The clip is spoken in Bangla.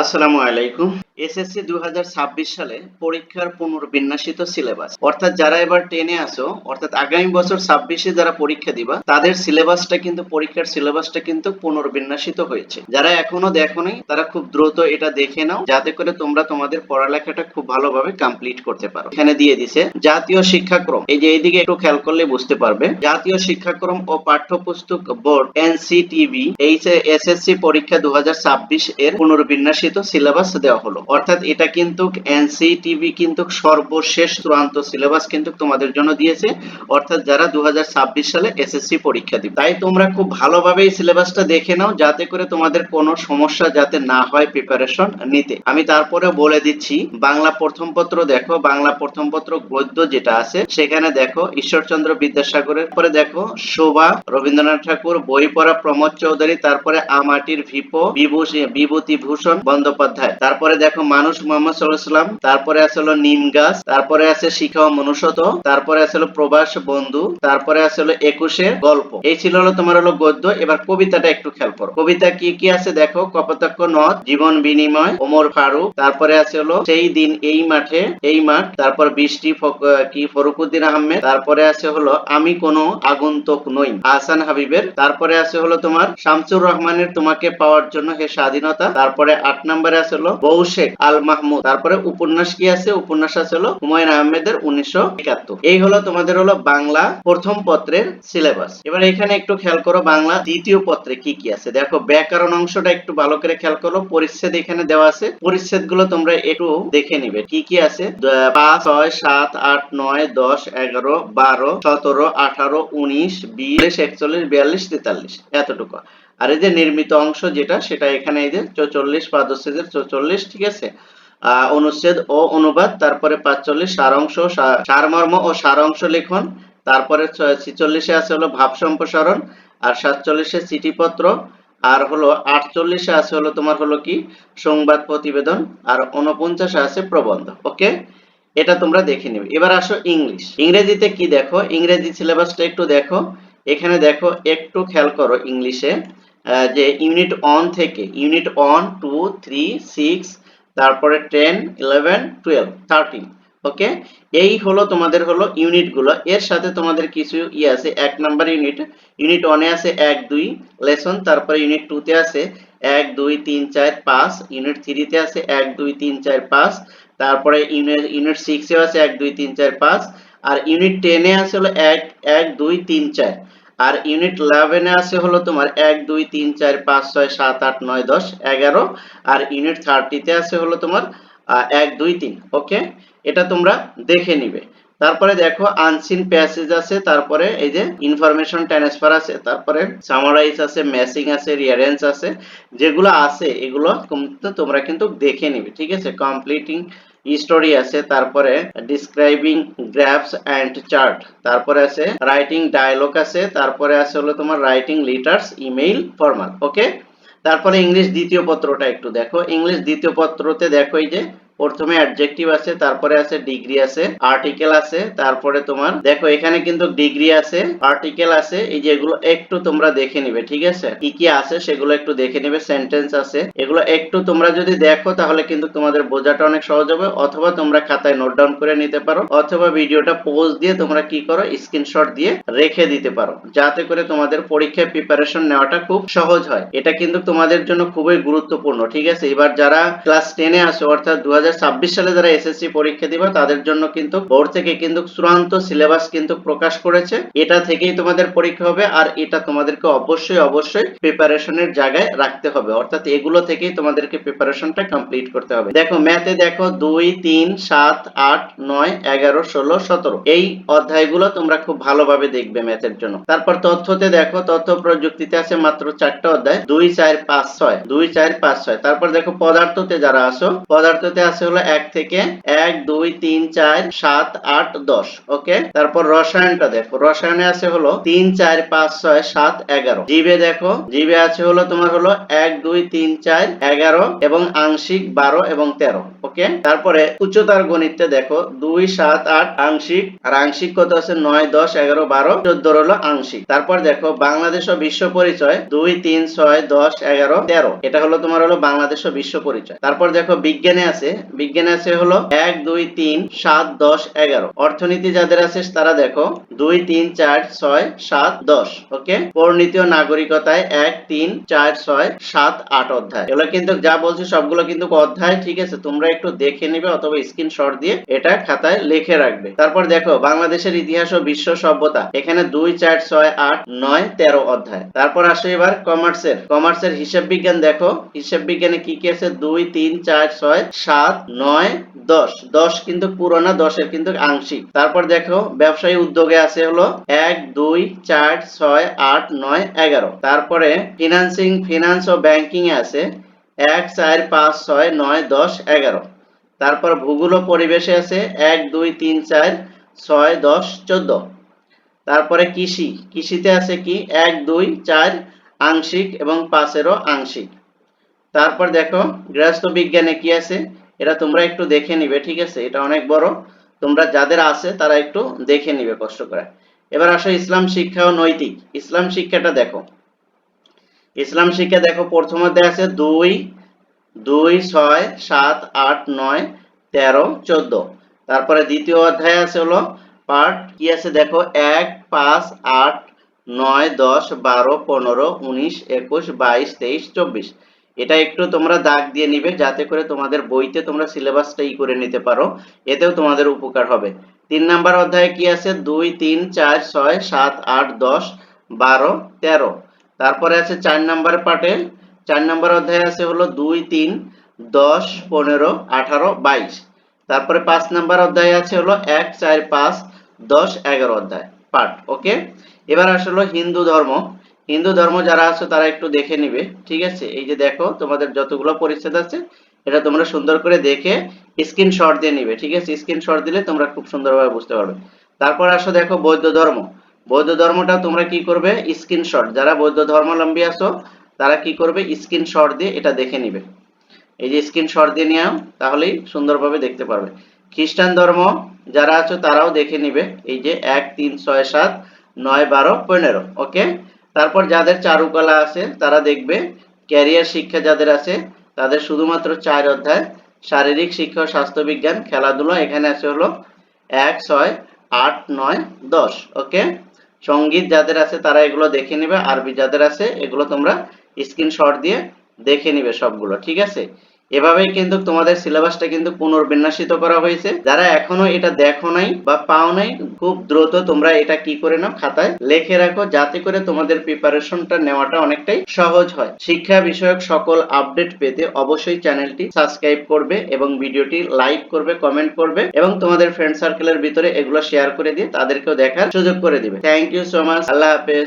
আসসালামু আলাইকুম। এসএসসি দু হাজার ছাব্বিশ সালে পরীক্ষার পুনর্বিন্যাসিত সিলেবাস। অর্থাৎ যারা এবার টেনে আসো অর্থাৎ আগামী বছর ছাব্বিশে যারা পরীক্ষা দিবা, তাদের সিলেবাসটা কিন্তু, পরীক্ষার সিলেবাসটা কিন্তু পুনর্বিন্যাসিত হয়েছে। যারা এখনও দেখোনি তারা খুব দ্রুত এটা দেখে নাও, যাতে করে তোমরা তোমাদের পড়ালেখাটা খুব ভালোভাবে কমপ্লিট করতে পারো। এখানে দিয়ে দিছে, জাতীয় শিক্ষাক্রম। এই যে এইদিকে একটু খেয়াল করলে বুঝতে পারবে। জাতীয় শিক্ষাক্রম ও পাঠ্যপুস্তক বোর্ড এনসিটিভি এই এসএসসি পরীক্ষা দু হাজার ছাব্বিশ এর পুনর্বিন্যাসিত সিলেবাস দেওয়া হলো। অর্থাৎ এটা কিন্তু এনসিটিভি কিন্তু সর্বশেষ চূড়ান্ত সিলেবাস কিন্তু তোমাদের জন্য দিয়েছে। অর্থাৎ যারা দু সালে এসএসসি পরীক্ষা দিবে। তাই তোমরা খুব ভালোভাবে এই সিলেবাসটা দেখে নাও, যাতে করে তোমাদের কোনো সমস্যা যাতে না হয় প্রিপারেশন নিতে। আমি তারপরে বলে দিচ্ছি, বাংলা প্রথম পত্র দেখো, বাংলা প্রথম পত্র গদ্য যেটা আছে, সেখানে দেখো ঈশ্বরচন্দ্র বিদ্যাসাগরের, পরে দেখো শোভা, রবীন্দ্রনাথ ঠাকুর, বই পড়া প্রমোদ চৌধুরী, তারপরে আমাটির ভিপো বিভূতি ভূষণ বন্দ্যোপাধ্যায়। তারপরে দেখো মানুষ মোহাম্মদ সাল্লাম তারপরে আছে হলো নিম গাছ, তারপরে আছে শিখা ও মনুষ্যত তারপরে আছে হলো প্রবাস বন্ধু, তারপরে আছে হলো একুশের গল্প। এই ছিল হলো তোমার হলো গদ্য। এবার কবিতাটা একটু খেয়াল করো। কবিতা কি কি আছে দেখো? কপোতাক্ষ নদ, জীবন বিনিময়, ওমর ফারুক, তারপরে আছে হলো সেই দিন এই মাঠে, এই মাঠ, তারপর বৃষ্টি কি ফরুকুদ্দিন আহমেদ, তারপরে আছে হলো আমি কোনো আগন্তুক নই, আহসান হাবিবের, তারপরে আছে হলো তোমার শামসুর রহমানের তোমাকে পাওয়ার জন্য হে স্বাধীনতা, তারপরে আট নম্বরে আছে হলো শেখ আল মাহমুদ। তারপরে উপন্যাস কি আছে? উপন্যাস আছে হলো হুমায়ুন আহমেদের উনিশশো একাত্তর। এই হলো তোমাদের হলো বাংলা প্রথম পত্রের সিলেবাস এবার এখানে একটু খেয়াল করো, বাংলা দ্বিতীয় পত্রে কি কি আছে? দেখো, ব্যাকরণ অংশটা একটু ভালো করে খেয়াল করো। পরিচ্ছেদ এখানে দেওয়া আছে। পরিচ্ছেদগুলো তোমরা একটু দেখে নিবে। কি কি আছে? পাঁচ, ছয়, সাত, আট, নয়, দশ, এগারো, বারো, সতেরো, আঠারো, উনিশ, বিশ, একচল্লিশ, বিয়াল্লিশ, তেতাল্লিশ। এতটুকু। আর এই যে নির্মিত অংশ যেটা, সেটা এখানে এই যে চৌচল্লিশ পাদচ্ছেদের চৌচল্লিশ, ঠিক আছে? অনুচ্ছেদ ও অনুবাদ, তারপরে পাঁচচল্লিশ সারাংশ সারমর্ম ও সারাংশ লিখন, তারপরে ছিচল্লিশে আছে হলো ভাব সম্প্রসারণ, আর সাতচল্লিশে চিঠিপত্র, আর হলো আটচল্লিশে আছে হলো তোমার হলো কি? সংবাদ প্রতিবেদন, আর উনপঞ্চাশে আছে প্রবন্ধ, ওকে? এটা তোমরা দেখে নিবে। এবার আসো ইংলিশ। ইংরেজিতে কি দেখো? ইংরেজি সিলেবাসটা একটু দেখো। এখানে দেখো, একটু খেয়াল করো ইংলিশে। যে ইউনিট অন থেকে unit one two three six তারপরে ten eleven twelve thirteen okay এই হলো তোমাদের হলো ইউনিটগুলো। এর সাথে তোমাদের কিছু ই আছে, এক নাম্বার ইউনিট ইউনিট ওয়ানে আছে এক, দুই লেসন তারপরে ইউনিট টু তে আছে এক, দুই, তিন, চার, পাঁচ ইউনিট থ্রিতে আছে এক, দুই, তিন, চার, পাঁচ, তারপরে ইউনিট ইউনিট সিক্সে আছে এক, দুই, তিন, চার, পাঁচ, আর ইউনিট টেনে আছে হলো এক এক, দুই, তিন, চার। আর ইউনিট ইলেভেনে আছে হলো তোমার এক, দুই, তিন, চার, পাঁচ, ছয়, সাত, আট, নয়, দশ, এগারো। আর ইউনিট থার্টিতে আছে হলো তোমার এক, দুই, তিন ওকে এটা তোমরা দেখে নিবে। তারপরে দেখো আনসিন প্যাসেজ আছে, তারপরে এই যে ইনফরমেশন ট্রান্সফার আছে, তারপরে সামারাইজ আছে ম্যাসিং আছে রিয়ারেন্স আছে, যেগুলো আছে, এগুলো তোমরা কিন্তু দেখে নিবে, ঠিক আছে? কমপ্লিটিং স্টোরি আছে, তারপরে ডিসক্রাইবিং গ্রাফস এন্ড চার্ট তারপরে আছে রাইটিং ডায়লগ আছে, তারপরে আছে হলো তোমার writing letters email formal okay তারপরে ইংলিশ দ্বিতীয় পত্রটা একটু দেখো। ইংলিশ দ্বিতীয় পত্রতে দেখো এই যে প্রথমে অ্যাডজেক্টিভ আছে, তারপরে আছে ডিগ্রি আছে আর্টিকেল আছে, তারপরে তোমার, দেখো এখানে কিন্তু ডিগ্রি আছে আর্টিকেল আছে, এই যে এগুলো একটু তোমরা দেখে নিবে, ঠিক আছে? কি কি আছে সেগুলো একটু দেখে নিবে সেন্টেন্স আছে, এগুলো একটু তোমরা যদি দেখো তাহলে কিন্তু তোমাদের বোঝাটা অনেক সহজ হবে, অথবা তোমরা খাতায় নোট ডাউন করে নিতে পারো, অথবা ভিডিওটা পোজ দিয়ে তোমরা কি করো স্ক্রিনশট দিয়ে রেখে দিতে পারো, যাতে করে তোমাদের পরীক্ষায় প্রিপারেশন নেওয়াটা খুব সহজ হয়। এটা কিন্তু তোমাদের জন্য খুবই গুরুত্বপূর্ণ, ঠিক আছে? এবার যারা ক্লাস টেনে আসো অর্থাৎ দু হাজার সালে যারা এসএসসি পরীক্ষা দিবা, তাদের জন্য কিন্তু বোর্ড থেকে কিন্তু চূড়ান্ত সিলেবাস কিন্তু প্রকাশ করেছে। এটা থেকেই তোমাদের পরীক্ষা হবে, আর এটা তোমাদেরকে অবশ্যই অবশ্যই প্রিপারেশনের জায়গায় রাখতে হবে। অর্থাৎ এগুলো থেকেই তোমাদেরকে প্রিপারেশনটা কমপ্লিট করতে হবে। দেখো ম্যাথে দেখো, দুই, তিন, সাত, আট, নয়, এগারো, ষোলো, সতেরো। এই অধ্যায়গুলো তোমরা খুব ভালোভাবে দেখবে ম্যাথের জন্য। তারপর তথ্যতে দেখো, তথ্য প্রযুক্তিতে আছে মাত্র চারটা অধ্যায়। দুই, চার, পাঁচ, ছয়। দুই, চার, পাঁচ, ছয়। তারপর দেখো, পদার্থতে যারা আসো পদার্থতে আছে হলো এক থেকে এক, দুই, তিন, চার, সাত, আট, দশ, ওকে? তারপর রসায়নটা দেখো। রসায়নে আছে হলো তিন, চার, পাঁচ, ছয়, সাত, এগারো। জিবে দেখো, জিবে আছে হলো তোমার হলো এক, দুই, তিন, চার, এগারো এবং আংশিক বারো এবং তেরো, ওকে? তারপরে উচ্চতার গণিতে দেখো, দুই, সাত, আট, আংশিক, আর আংশিক কত আছে? নয়, দশ, এগারো, বারো, চোদ্দ হলো আংশিক। তারপর দেখো, বাংলাদেশ ও বিশ্ব পরিচয়, দুই, তিন, ছয়, দশ, এগারো, তেরো। এটা হলো তোমার হলো বাংলাদেশ ও বিশ্ব পরিচয়। তারপর দেখো, বিজ্ঞানে আছে বিজ্ঞানে আছে হলো এক, দুই, তিন, সাত, দশ, এগারো। অর্থনীতি যাদের আছে, তারা দেখো, দুই, তিন, চার, ছয়, সাত, দশ, ওকে? পরিণীতি ও নাগরিকতায় এক, তিন, চার, ছয়, সাত, আট অধ্যায়। এগুলো কিন্তু যা বলছি, সবগুলো কিন্তু অধ্যায়, ঠিক আছে? তোমরা একটু দেখে নিবে অথবা স্ক্রিনশট দিয়ে এটা খাতায় লিখে রাখবে। তারপর দেখো, বাংলাদেশের ইতিহাস ও বিশ্ব সভ্যতা, এখানে দুই, চার, ছয়, আট, নয়, তেরো অধ্যায়। তারপর আসে এবার কমার্সের কমার্সের হিসাব বিজ্ঞান দেখো, হিসাব বিজ্ঞানে কি কি আছে? দুই, তিন, চার, ছয়, সাত নয়, দশ। দশ কিন্তু পুরো না দশের কিন্তু আংশিক। তারপর দেখো, ব্যবসায়ী উদ্যোগে আছে হলো এক, দুই, চার, ছয়, আট, নয়, এগারো। তারপরে ফিনান্সিং ফিনান্স ও ব্যাংকিং এ আছে এক, চার, পাঁচ, ছয়, নয়, দশ, এগারো। তারপর ভূগোল পরিবেশে আছে এক, দুই, তিন, চার, ছয়, দশ, চোদ্দ। তারপরে কৃষি। কৃষিতে আছে কি? এক, দুই, চার আংশিক এবং পাঁচেরও আংশিক। তারপর দেখো, গৃহস্থ বিজ্ঞানে কি আছে? এটা তোমরা একটু দেখে নিবে, ঠিক আছে? এটা অনেক বড়। তোমরা যাদের আছে, তারা একটু দেখে নিবে, কষ্ট করে। এবার আসো ইসলাম শিক্ষা ও নৈতিক। ইসলাম শিক্ষাটা দেখো। ইসলাম শিক্ষা দেখো, প্রথম অধ্যায় আছে দুই দুই, ছয়, সাত, আট, নয়, তেরো, চোদ্দ। তারপরে দ্বিতীয় অধ্যায় আছে হলো পার্ট কি আছে দেখো? এক, পাঁচ, আট, নয়, দশ, বারো, পনেরো, উনিশ, একুশ, বাইশ, তেইশ, চব্বিশ। এটা একটু তোমরা দাগ দিয়ে নিবে, যাতে করে তোমাদের বইতে তোমরা সিলেবাসটা ই করে নিতে পারো, এতেও তোমাদের উপকার হবে। তিন নাম্বার অধ্যায়ে কি আছে? দুই, তিন, চার, ছয়, সাত, আট, দশ, বারো, তেরো। তারপরে আছে চার নাম্বার পার্টে চার নাম্বার অধ্যায় আছে হলো দুই, তিন, দশ, পনেরো, আঠারো, বাইশ। তারপরে পাঁচ নাম্বার অধ্যায় আছে হলো এক, চার, পাঁচ, দশ, এগারো অধ্যায় পার্ট ওকে? এবার আসলে হিন্দু ধর্ম। হিন্দু ধর্ম যারা আছে তারা একটু দেখে নিবে, ঠিক আছে? এই যে দেখো, তোমাদের যতগুলো পরিচ্ছেদ আছে, এটা তোমরা সুন্দর করে দেখে স্ক্রিনশট দিয়ে নিবে, ঠিক আছে? স্ক্রিনশট দিলে তোমরা খুব সুন্দরভাবে বুঝতে পারবে। তারপর আসো দেখো বৌদ্ধ ধর্ম। বৌদ্ধ ধর্মটা তোমরা কি করবে? স্ক্রিনশট যারা বৌদ্ধ ধর্মাবলম্বী আছো, তারা কি করবে? স্ক্রিনশট দিয়ে এটা দেখে নিবে। এই যে স্ক্রিনশট দিয়ে নিও তাহলেই সুন্দরভাবে দেখতে পারবে। খ্রিস্টান ধর্ম যারা আছো তারাও দেখে নিবে। এই যে এক, তিন, ছয়, সাত, নয়, বারো, পনেরো, ওকে? তারপর যাদের চারুকলা আছে, তারা দেখবে ক্যারিয়ার শিক্ষা যাদের আছে, তাদের শুধুমাত্র চার অধ্যায়, শারীরিক শিক্ষা ও স্বাস্থ্য বিজ্ঞান খেলাধুলা এখানে আছে হলো এক, ছয়, আট, নয়, দশ ওকে সংগীত যাদের আছে তারা এগুলো দেখে নিবে, আরবি যাদের আছে এগুলো তোমরা স্ক্রিনশট দিয়ে দেখে নিবে সবগুলো, ঠিক আছে? এভাবেই কিন্তু তোমাদের সিলেবাসটা কিন্তু পুনর্বিন্যাসিত করা হয়েছে। যারা এখনও এটা দেখো নাই বা পাও নাই, খুব দ্রুত তোমরা এটা কি করে নাও খাতায় লিখে রাখো, যাতে করে তোমাদের প্রিপারেশনটা নেওয়াটা অনেকটাই সহজ হয়। শিক্ষা বিষয়ক সকল আপডেট পেতে অবশ্যই চ্যানেলটি সাবস্ক্রাইব করবে এবং ভিডিওটি লাইক করবে কমেন্ট করবে এবং তোমাদের ফ্রেন্ড সার্কেলের ভিতরে এগুলো শেয়ার করে দিয়ে তাদেরকেও দেখার সুযোগ করে দিবে। থ্যাংক ইউ সো মাচ আল্লাহ হাফেজ।